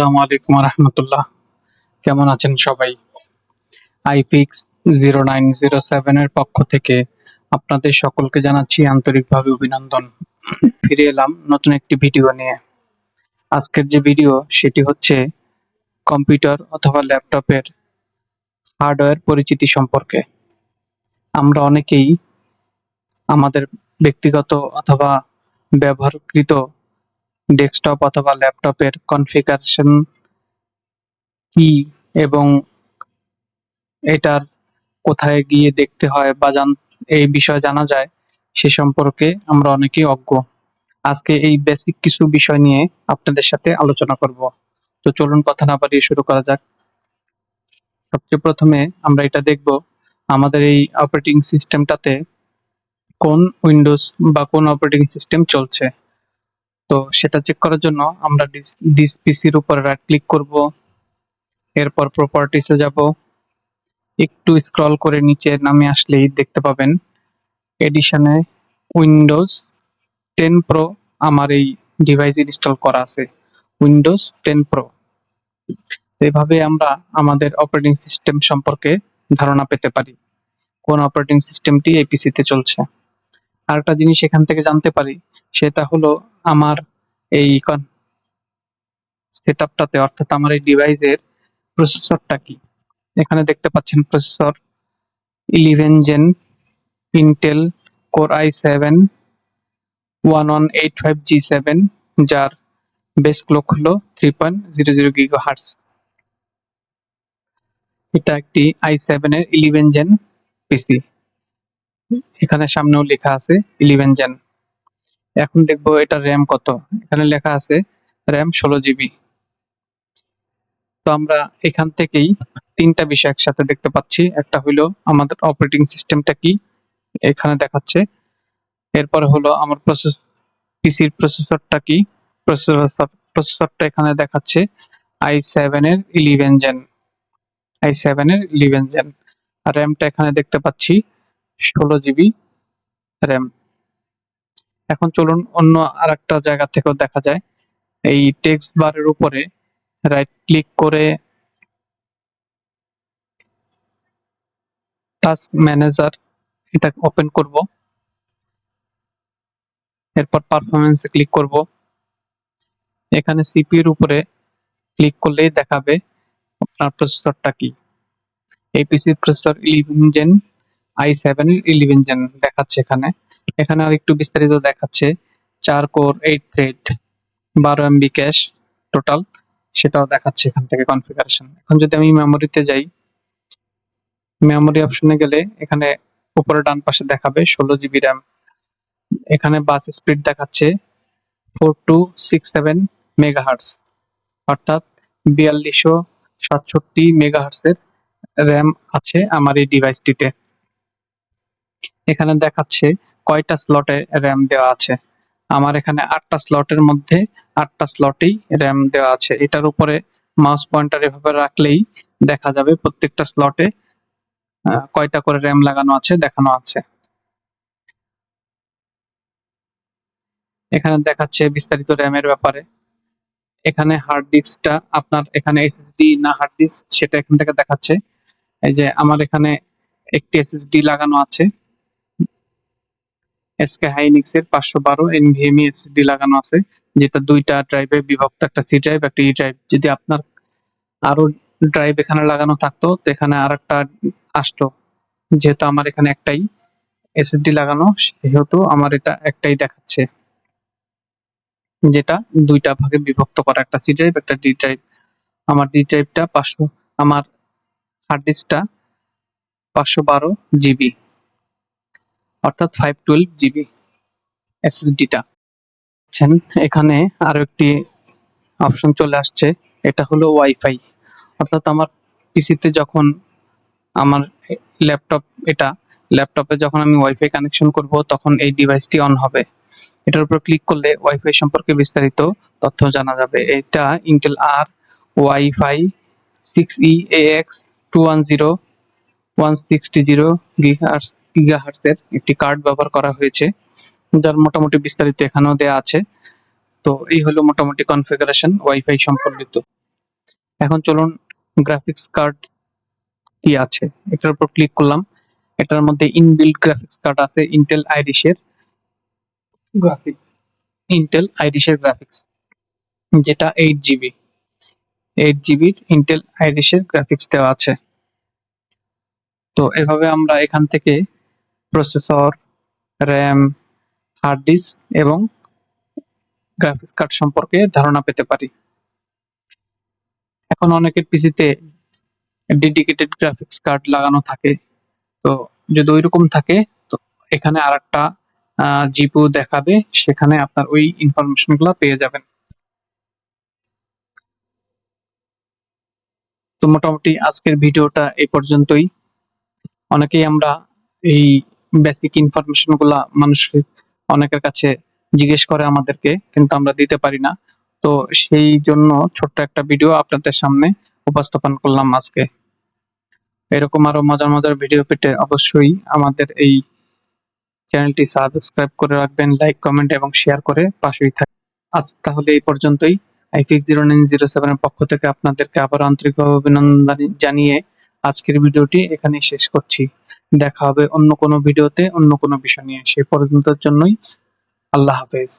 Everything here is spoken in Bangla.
আসসালামু আলাইকুম রহমতুল্লাহ। কেমন আছেন সবাই? আইপিক্স জিরো নাইন জিরো সেভেনের পক্ষ থেকে আপনাদের সকলকে জানাচ্ছি আন্তরিকভাবে অভিনন্দন। ফিরে এলাম নতুন একটি ভিডিও নিয়ে। আজকের যে ভিডিও, সেটি হচ্ছে কম্পিউটার অথবা ল্যাপটপের হার্ডওয়্যার পরিচিতি সম্পর্কে। আমরা অনেকেই আমাদের ব্যক্তিগত অথবা ব্যবহারকৃত ডেস্কটপ অথবা ল্যাপটপের কনফিগারেশন কি এবং এটার কোথায় গিয়ে দেখতে হয় বা জান, এই বিষয়ে জানা যায়, সে সম্পর্কে আমরা অনেকেই অজ্ঞ। আজকে এই বেসিক কিছু বিষয় নিয়ে আপনাদের সাথে আলোচনা করব। তো চলুন কথা না বাড়িয়ে শুরু করা যাক। সবচেয়ে প্রথমে আমরা এটা দেখব, আমাদের এই অপারেটিং সিস্টেমটাতে কোন উইন্ডোজ বা কোন অপারেটিং সিস্টেম চলছে। তো সেটা চেক করার জন্য আমরা ডিস পিসির উপর রাইট ক্লিক করব। এরপর প্রপার্টিসে যাব। একটু স্ক্রল করে নিচে নামে আসলেই দেখতে পাবেন। এডিশনে উইন্ডোজ টেন প্রো আমার এই ডিভাইস ইনস্টল করা আছে। উইন্ডোজ টেন প্রো এভাবে আমরা আমাদের অপারেটিং সিস্টেম সম্পর্কে ধারণা পেতে পারি। কোন অপারেটিং সিস্টেমটি এই পিসিতে চলছে। আরেকটা জিনিস এখান থেকে জানতে পারি, সেটা হলো আমার এই সেটআপটাতে অর্থাৎ আমার এই ডিভাইসের প্রসেসরটা কি? এখানে দেখতে পাচ্ছেন processor eleven gen Intel core i seven one one eight five G seven যার বেস ক্লক হলো three point zero zero gigahertz এটা একটি আই সেভেন এর ইলেভেন জেন পিসি এখানে সামনেও লেখা আছে ইলেভেন জেন এখন দেখব এটা র্যাম কত। এখানে লেখা আছে র্যাম ষোলো জিবি তো আমরা এখান থেকেই তিনটা বিষয় একসাথে দেখতে পাচ্ছি। একটা হলো আমাদের অপারেটিং সিস্টেমটা কি, এখানে দেখাচ্ছে। এরপর হলো আমার প্রসেস পিসির প্রসেসরটা কি প্রসেসর প্রসেসরটা এখানে দেখাচ্ছে আই সেভেন এর ইলেভেন জেন আই সেভেন এর ইলেভেন জেন আর র্যামটা এখানে দেখতে পাচ্ছি ষোলো জিবি র্যাম এখন চলুন অন্য আর একটা জায়গা থেকেও দেখা যায়। এই টেক্সট বারের উপরে রাইট ক্লিক করে টাস্ক ম্যানেজার এটা ওপেন করব। এরপর পারফরমেন্সে ক্লিক করব। এখানে সিপিইউর উপরে ক্লিক করলেই দেখাবে আপনার প্রসেসরটা কি। এই পিসির processor eleven gen i seven eleven gen দেখাচ্ছে এখানে। এখানে আর একটু বিস্তারিত দেখাচ্ছে। চার কোর এইট থ্রেড বারো এমবি ক্যাশ টোটাল সেটাও দেখাচ্ছে এখান থেকে কনফিগারেশন এখন যদি আমি মেমোরিতে যাই মেমোরি অপশনে গেলে এখানে উপরে ডান পাশে দেখাবে ষোলো জিবি র্যাম এখানে বাস স্পিড দেখাচ্ছে four two six seven megahertz অর্থাৎ বিয়াল্লিশশো সাতষট্টি মেগাহার্টসের র্যাম আছে আমার এই ডিভাইসটিতে এখানে দেখাচ্ছে কয়টা স্লটে র্যাম দেওয়া আছে। আমার এখানে আটটা স্লটের মধ্যে আটটা স্লটেই র্যাম দেওয়া আছে। এটার উপরে মাউস পয়েন্টার এভাবে রাখলেই দেখা যাবে প্রত্যেকটা স্লটে কয়টা করে র্যাম লাগানো আছে, দেখানো আছে। এখানে দেখাচ্ছে বিস্তারিত র্যামের ব্যাপারে। এখানে হার্ড ডিস্কটা আপনার এখানে এসএসডি না হার্ড ডিস্ক, সেটা এখান থেকে দেখাচ্ছে। এই যে আমার এখানে একটি এসএসডি লাগানো আছে। এসকে হাইনিক্স এর পাঁচশো বারো এনভিএমই এসএসডি লাগানো আছে, যেটা দুইটা ড্রাইভে বিভক্ত, একটা সি ড্রাইভ একটা ই ড্রাইভ যদি আপনার আরও ড্রাইভ এখানে লাগানো থাকতো, তো এখানে আর একটা আসতো। যেহেতু আমার এখানে একটাই এসএসডি লাগানো, সেহেতু আমার এটা একটাই দেখাচ্ছে। যেটা দুইটা ভাগে বিভক্ত করা, একটা সি ড্রাইভ একটা ডি ড্রাইভ আমার ডি ড্রাইভটা পাঁচশো, আমার হার্ড ডিস্কটা পাঁচশো বারো জিবি অর্থাৎ ফাইভ টুয়েলভ জিবি এসএসডিটা এখানে আরও একটি অপশন চলে আসছে, এটা হলো ওয়াইফাই অর্থাৎ আমার পিসিতে যখন আমার ল্যাপটপ এটা ল্যাপটপে যখন আমি ওয়াইফাই কানেকশন করব, তখন এই ডিভাইসটি অন হবে। এটার উপর ক্লিক করলে ওয়াইফাই সম্পর্কে বিস্তারিত তথ্য জানা যাবে। এটা ইন্টেল আর wifi six E X two one zero one sixty zero গিগাহার্সের একটি কার্ড ব্যবহার করা হয়েছে, যার মোটামুটি বিস্তারিত এখানেও দেওয়া আছে। তো এই হলো মোটামুটি কনফিগারেশন ওয়াইফাই সম্পর্কিত। এখন চলুন গ্রাফিক্স কার্ড কি আছে? এটার উপর ক্লিক করলাম। এটার মধ্যে ইনবিল্ট গ্রাফিক্স কার্ড আছে ইন্টেল আইরিশের গ্রাফিক্স ইন্টেল আইরিশের গ্রাফিক্স যেটা এইট জিবি এইট জিবির ইন্টেল আইরিশের গ্রাফিক্স দেওয়া আছে। তো এভাবে আমরা এখান থেকে প্রসেসর, র্যাম, হার্ড ডিস্ক এবং গ্রাফিক্স কার্ড সম্পর্কে ধারণা পেতে পারি। এখন অনেকের পিসিতে ডেডিকেটেড গ্রাফিক্স কার্ড লাগানো থাকে। তো যদি ওইরকম থাকে, তো এখানে আরেকটা জিপু দেখাবে। সেখানে আপনার ওই ইনফরমেশনগুলো পেয়ে যাবেন। তো মোটামুটি আজকের ভিডিওটা এই পর্যন্তই। অনেকেই আমরা এই বেসিক ইনফরমেশনগুলা মানুষের অনেকের কাছে জিজ্ঞেস করে আমাদেরকে, কিন্তু আমরা দিতে পারি না। তো সেই জন্য ছোট্ট একটা ভিডিও আপনাদের সামনে উপস্থাপন করলাম আজকে। এরকম আরও মজার মজার ভিডিও পেতে অবশ্যই আমাদের এই চ্যানেলটি সাবস্ক্রাইব করে রাখবেন লাইক কমেন্ট এবং শেয়ার করে পাশেই থাকবেন আজ তাহলে এই পর্যন্তই। আইফিক্স জিরো নাইন জিরো সেভেনের পক্ষ থেকে আপনাদেরকে আবার আন্তরিকভাবে অভিনন্দন জানিয়ে আজকের ভিডিওটি এখানেই শেষ করছি। দেখা হবে অন্য কোনো ভিডিওতে অন্য কোনো বিষয় নিয়ে। সে পর্যন্তর জন্যই আল্লাহ হাফেজ।